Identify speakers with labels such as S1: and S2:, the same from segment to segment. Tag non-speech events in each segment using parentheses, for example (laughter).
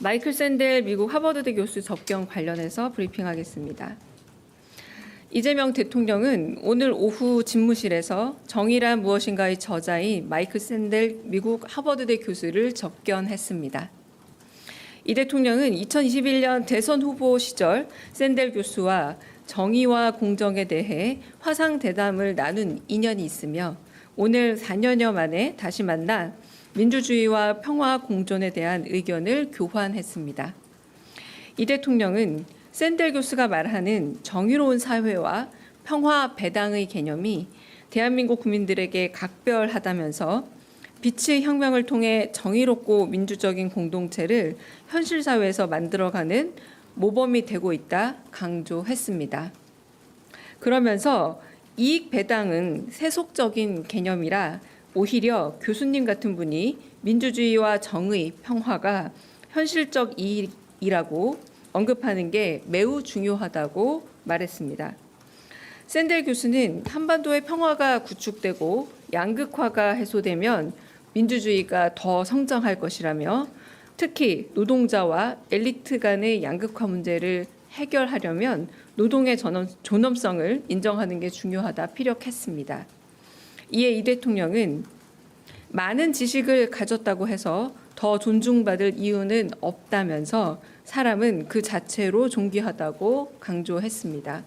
S1: 마이클 샌델 미국 하버드대 교수 접견 관련해서 브리핑하겠습니다. 이재명 대통령은 오늘 오후 집무실에서 정의란 무엇인가의 저자인 마이클 샌델 미국 하버드대 교수를 접견했습니다. 이 대통령은 2021년 대선 후보 시절 샌델 교수와 정의와 공정에 대해 화상 대담을 나눈 인연이 있으며 오늘 4년여 만에 다시 만나 민주주의와 평화 공존에 대한 의견을 교환했습니다. 이 대통령은 샌델 교수가 말하는 정의로운 사회와 평화 배당의 개념이 대한민국 국민들에게 각별하다면서 빛의 혁명을 통해 정의롭고 민주적인 공동체를 현실 사회에서 만들어가는 모범이 되고 있다 강조했습니다. 그러면서 이익 배당은 세속적인 개념이라 오히려 교수님 같은 분이 민주주의와 정의, 평화가 현실적 이익이라고 언급하는 게 매우 중요하다고 말했습니다. 샌델 교수는 한반도의 평화가 구축되고 양극화가 해소되면 민주주의가 더 성장할 것이라며 특히 노동자와 엘리트 간의 양극화 문제를 해결하려면 노동의 존엄성을 인정하는 게 중요하다 피력했습니다. 이에 이 대통령은 많은 지식을 가졌다고 해서 더 존중받을 이유는 없다면서 사람은 그 자체로 존귀하다고 강조했습니다.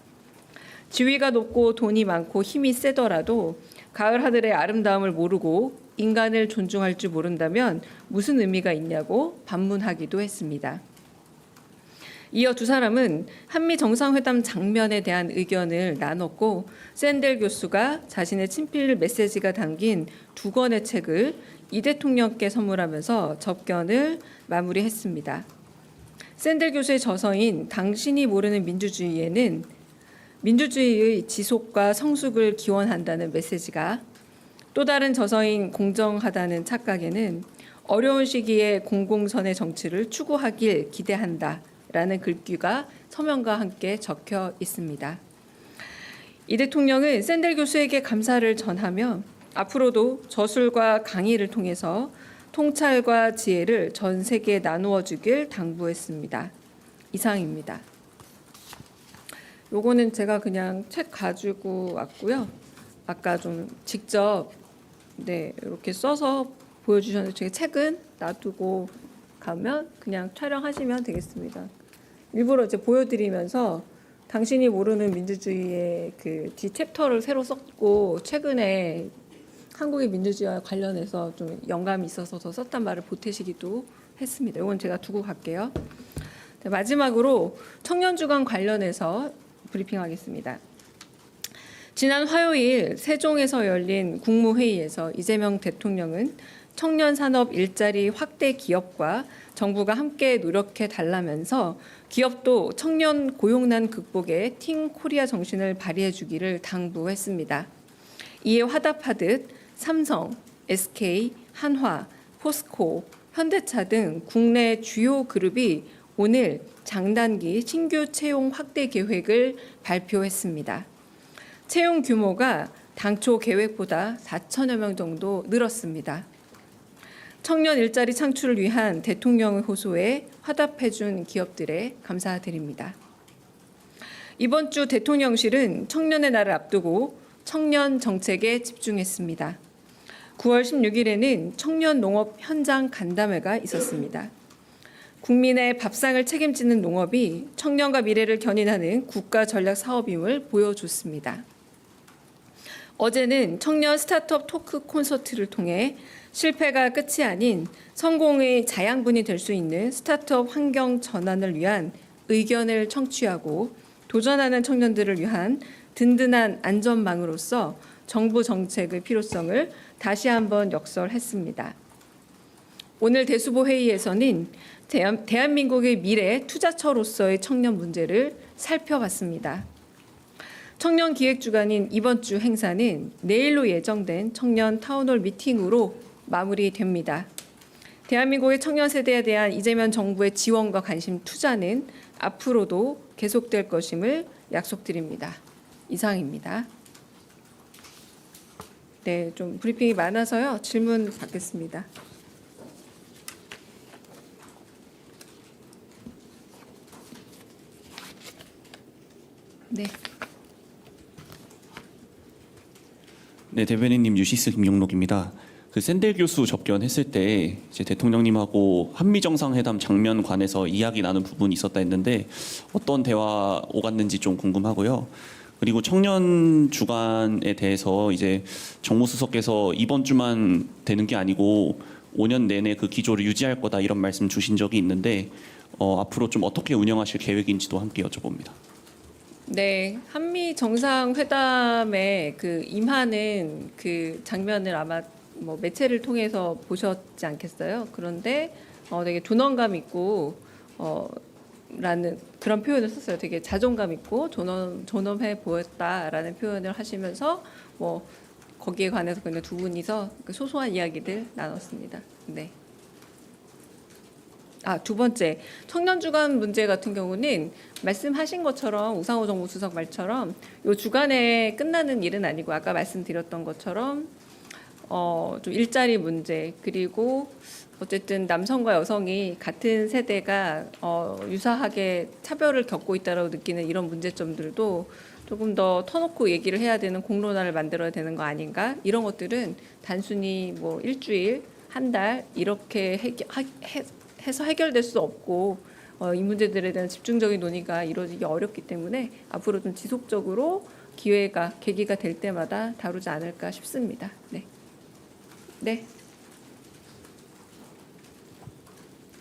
S1: 지위가 높고 돈이 많고 힘이 세더라도 가을 하늘의 아름다움을 모르고 인간을 존중할 줄 모른다면 무슨 의미가 있냐고 반문하기도 했습니다. 이어 두 사람은 한미 정상회담 장면에 대한 의견을 나눴고 샌델 교수가 자신의 친필 메시지가 담긴 두 권의 책을 이 대통령께 선물하면서 접견을 마무리했습니다. 샌델 교수의 저서인 당신이 모르는 민주주의에는 민주주의의 지속과 성숙을 기원한다는 메시지가 또 다른 저서인 공정하다는 착각에는 어려운 시기에 공공선의 정치를 추구하길 기대한다. 라는 글귀가 서명과 함께 적혀 있습니다. 이 대통령은 샌델 교수에게 감사를 전하며 앞으로도 저술과 강의를 통해서 통찰과 지혜를 전 세계에 나누어 주길 당부했습니다. 이상입니다. 요거는 제가 그냥 책 가지고 왔고요. 아까 좀 직접 네, 이렇게 써서 보여주셨는데 제가 책은 놔두고 가면 그냥 촬영하시면 되겠습니다. 일부러 이제 보여드리면서 당신이 모르는 민주주의의 그 뒤 챕터를 새로 썼고 최근에 한국의 민주주의와 관련해서 좀 영감이 있어서 더 썼단 말을 보태시기도 했습니다. 이건 제가 두고 갈게요. 네, 마지막으로 청년 주간 관련해서 브리핑하겠습니다. 지난 화요일 세종에서 열린 국무회의에서 이재명 대통령은 청년 산업 일자리 확대 기업과 정부가 함께 노력해 달라면서 기업도 청년 고용난 극복에 팀 코리아 정신을 발휘해 주기를 당부했습니다. 이에 화답하듯 삼성, SK, 한화, 포스코, 현대차 등 국내 주요 그룹이 오늘 장단기 신규 채용 확대 계획을 발표했습니다. 채용 규모가 당초 계획보다 4천여 명 정도 늘었습니다. 청년 일자리 창출을 위한 대통령의 호소에 화답해준 기업들에 감사드립니다. 이번 주 대통령실은 청년의 날을 앞두고 청년 정책에 집중했습니다. 9월 16일에는 청년 농업 현장 간담회가 있었습니다. 국민의 밥상을 책임지는 농업이 청년과 미래를 견인하는 국가 전략 사업임을 보여줬습니다. 어제는 청년 스타트업 토크 콘서트를 통해 실패가 끝이 아닌 성공의 자양분이 될 수 있는 스타트업 환경 전환을 위한 의견을 청취하고 도전하는 청년들을 위한 든든한 안전망으로서 정부 정책의 필요성을 다시 한번 역설했습니다. 오늘 대수보 회의에서는 대한민국의 미래 투자처로서의 청년 문제를 살펴봤습니다. 청년 기획주간인 이번 주 행사는 내일로 예정된 청년 타운홀 미팅으로 마무리됩니다. 대한민국의 청년 세대에 대한 이재명 정부의 지원과 관심 투자는 앞으로도 계속될 것임을 약속드립니다. 이상입니다. 네, 좀 브리핑이 많아서요. 질문 받겠습니다. 네.
S2: 네, 대변인님 유시스 김용록입니다. 그 샌델 교수 접견했을 때 이제 대통령님하고 한미 정상회담 장면 관해서 이야기 나눈 부분이 있었다 했는데 어떤 대화 오갔는지 좀 궁금하고요. 그리고 청년 주간에 대해서 이제 정무수석께서 이번 주만 되는 게 아니고 5년 내내 그 기조를 유지할 거다 이런 말씀 주신 적이 있는데 어, 앞으로 좀 어떻게 운영하실 계획인지도 함께 여쭤봅니다.
S1: 네, 한미 정상회담에 그 임하는 그 장면을 아마 뭐 매체를 통해서 보셨지 않겠어요? 그런데 어, 되게 존엄감 있고 어, 라는 그런 표현을 썼어요. 되게 자존감 있고 존엄 존엄해 보였다라는 표현을 하시면서 뭐 거기에 관해서 그냥 두 분이서 그 소소한 이야기들 나눴습니다. 네. 아, 두 번째. 청년 주간 문제 같은 경우는 말씀하신 것처럼 우상호 정무수석 말처럼 요 주간에 끝나는 일은 아니고 아까 말씀드렸던 것처럼 어, 좀 일자리 문제 그리고 어쨌든 남성과 여성이 같은 세대가 어, 유사하게 차별을 겪고 있다고 느끼는 이런 문제점들도 조금 더 터놓고 얘기를 해야 되는 공론화를 만들어야 되는 거 아닌가 이런 것들은 단순히 뭐 일주일 한 달 이렇게 하- 해, 해서 해결될 수 없고 어, 이 문제들에 대한 집중적인 논의가 이루어지기 어렵기 때문에 앞으로 좀 지속적으로 기회가 계기가 될 때마다 다루지 않을까 싶습니다. 네. 네.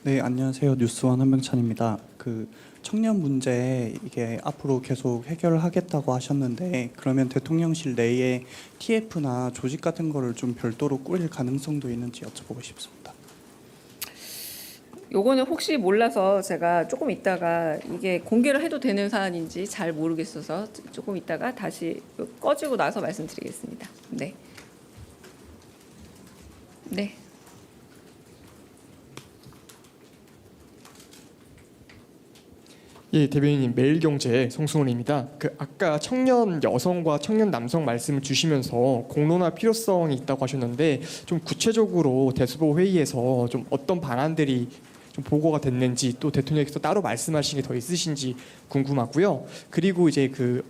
S3: 네, 안녕하세요. 뉴스원 한명찬입니다. 그 청년 문제 이게 앞으로 계속 해결을 하겠다고 하셨는데 그러면 대통령실 내에 TF나 조직 같은 거를 좀 별도로 꾸릴 가능성도 있는지 여쭤보고 싶습니다.
S1: 요거는 혹시 몰라서 제가 조금 있다가 이게 공개를 해도 되는 사안인지 잘 모르겠어서 조금 있다가 다시 꺼지고 나서 말씀드리겠습니다. 네. 네.
S4: 예, 대변인님 매일경제 송승훈입니다. 그 아까 청년 여성과 청년 남성 말씀을 주시면서 공론화 필요성이 있다고 하셨는데 좀 구체적으로 대수보 회의에서 좀 어떤 방안들이 좀 보고가 됐는지 또 대통령께서 따로 말씀하신 게 더 있으신지 궁금하고요. 그리고 이제 그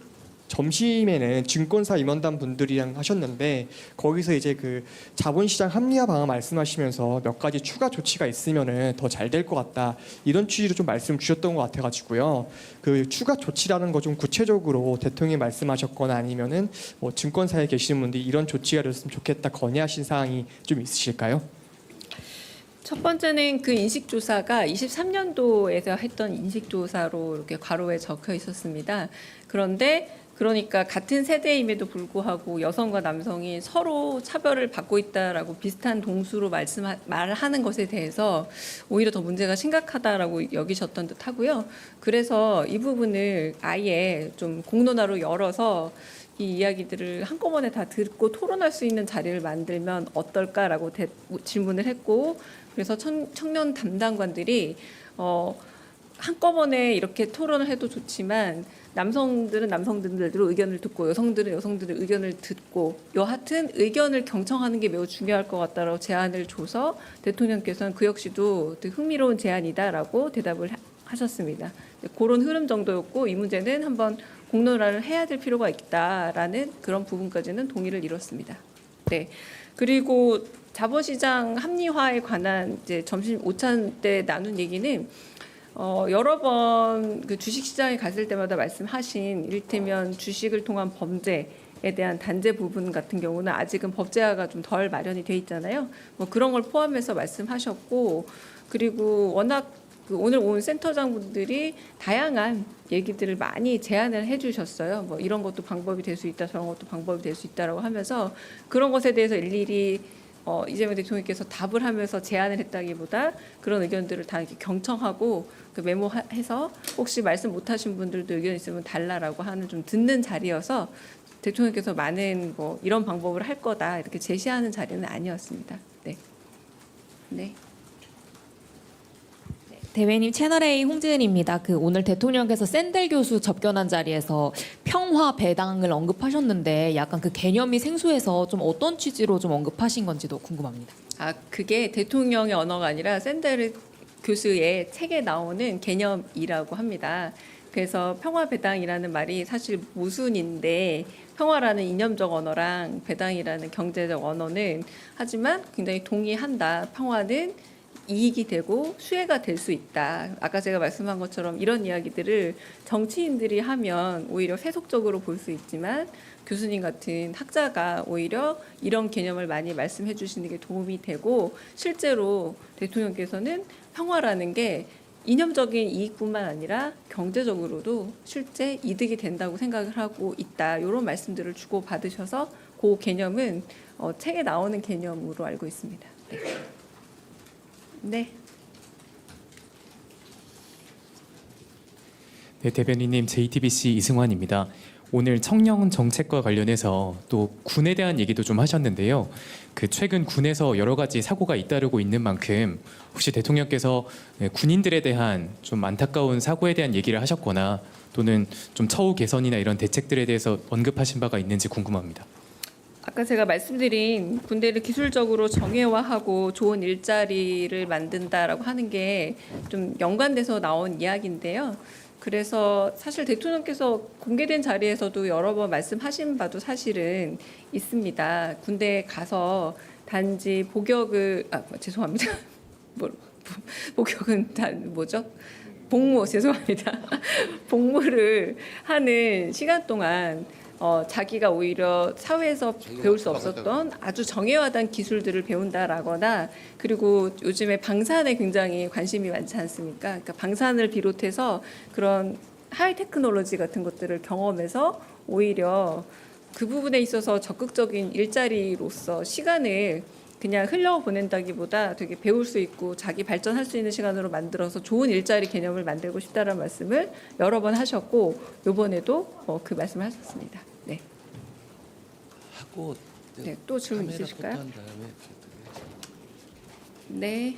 S4: 점심에는 증권사 임원단 분들이랑 하셨는데 거기서 이제 그 자본시장 합리화 방안 말씀하시면서 몇 가지 추가 조치가 있으면은 더 잘 될 것 같다 이런 취지로 좀 말씀 주셨던 것 같아가지고요. 그 추가 조치라는 거 좀 구체적으로 대통령이 말씀하셨거나 아니면은 뭐 증권사에 계시는 분들이 이런 조치가 됐으면 좋겠다 건의하신 사항이 좀 있으실까요?
S1: 첫 번째는 그 인식조사가 23년도에서 했던 인식조사로 이렇게 괄호에 적혀 있었습니다. 그런데 그러니까 같은 세대임에도 불구하고 여성과 남성이 서로 차별을 받고 있다라고 비슷한 동수로 말씀 말을 하는 것에 대해서 오히려 더 문제가 심각하다라고 여기셨던 듯하고요. 그래서 이 부분을 아예 좀 공론화로 열어서 이 이야기들을 한꺼번에 다 듣고 토론할 수 있는 자리를 만들면 어떨까라고 대- 질문을 했고 그래서 청, 청년 담당관들이 어, 한꺼번에 이렇게 토론을 해도 좋지만 남성들은 남성들대로 의견을 듣고 여성들은 여성들의 의견을 듣고 여하튼 의견을 경청하는 게 매우 중요할 것 같다라고 제안을 줘서 대통령께서는 그 역시도 흥미로운 제안이다라고 대답을 하- 하셨습니다. 네, 그런 흐름 정도였고 이 문제는 한번 공론화를 해야 될 필요가 있다라는 그런 부분까지는 동의를 이뤘습니다. 네. 그리고 자본시장 합리화에 관한 이제 점심 오찬 때 나눈 얘기는 어, 여러 번 그 주식시장에 갔을 때마다 말씀하신 이를테면 주식을 통한 범죄 에 대한 단죄 부분 같은 경우는 아직은 법제화가 좀 덜 마련이 돼 있잖아요. 뭐 그런 걸 포함해서 말씀하셨고 그리고 워낙 그 오늘 온 센터장 분들이 다양한 얘기들을 많이 제안을 해주셨어요. 뭐 이런 것도 방법이 될 수 있다, 저런 것도 방법이 될 수 있다라고 하면서 그런 것에 대해서 일일이 어, 이재명 대통령께서 답을 하면서 제안을 했다기보다 그런 의견들을 다 이렇게 경청하고 그 메모해서 혹시 말씀 못하신 분들도 의견 있으면 달라라고 하는 좀 듣는 자리여서 대통령께서 많은 뭐 이런 방법을 할 거다 이렇게 제시하는 자리는 아니었습니다. 네. 네.
S5: 대회님 채널A 홍지은입니다. 그 오늘 대통령께서 샌델 교수 접견한 자리에서 평화 배당을 언급하셨는데 약간 그 개념이 생소해서 좀 어떤 취지로 좀 언급하신 건지도 궁금합니다.
S1: 아 그게 대통령의 언어가 아니라 샌델 교수의 책에 나오는 개념이라고 합니다. 그래서 평화 배당이라는 말이 사실 모순인데 평화라는 이념적 언어랑 배당이라는 경제적 언어는 하지만 굉장히 동의한다. 평화는 이익이 되고 수혜가 될 수 있다. 아까 제가 말씀한 것처럼 이런 이야기들을 정치인들이 하면 오히려 세속적으로 볼 수 있지만 교수님 같은 학자가 오히려 이런 개념을 많이 말씀해 주시는 게 도움이 되고 실제로 대통령께서는 평화라는 게 이념적인 이익뿐만 아니라 경제적으로도 실제 이득이 된다고 생각을 하고 있다. 이런 말씀들을 주고 받으셔서 그 개념은 어, 책에 나오는 개념으로 알고 있습니다. 네. 네.
S6: 네, 대변인님 JTBC 이승환입니다. 오늘 청년 정책과 관련해서 또 군에 대한 얘기도 좀 하셨는데요. 그 최근 군에서 여러 가지 사고가 잇따르고 있는 만큼 혹시 대통령께서 네, 군인들에 대한 좀 안타까운 사고에 대한 얘기를 하셨거나 또는 좀 처우 개선이나 이런 대책들에 대해서 언급하신 바가 있는지 궁금합니다.
S1: 아까 제가 말씀드린 군대를 기술적으로 정예화하고 좋은 일자리를 만든다라고 하는 게 좀 연관돼서 나온 이야기인데요. 그래서 사실 대통령께서 공개된 자리에서도 여러 번 말씀하신 바도 사실은 있습니다. 군대에 가서 단지 복역을 아 죄송합니다. (laughs) 뭐, 복역은 단 뭐죠? 복무 죄송합니다. (laughs) 복무를 하는 시간 동안 어, 자기가 오히려 사회에서 배울 수 없었던 아주 정예화된 기술들을 배운다라거나 그리고 요즘에 방산에 굉장히 관심이 많지 않습니까? 그러니까 방산을 비롯해서 그런 하이 테크놀로지 같은 것들을 경험해서 오히려 그 부분에 있어서 적극적인 일자리로서 시간을 그냥 흘려 보낸다기보다 되게 배울 수 있고 자기 발전할 수 있는 시간으로 만들어서 좋은 일자리 개념을 만들고 싶다는 말씀을 여러 번 하셨고 이번에도 어, 그 말씀을 하셨습니다. 네,
S7: 하고
S1: 네, 또 질문
S7: 카메라
S1: 있으실까요?
S7: 다음에
S1: 네.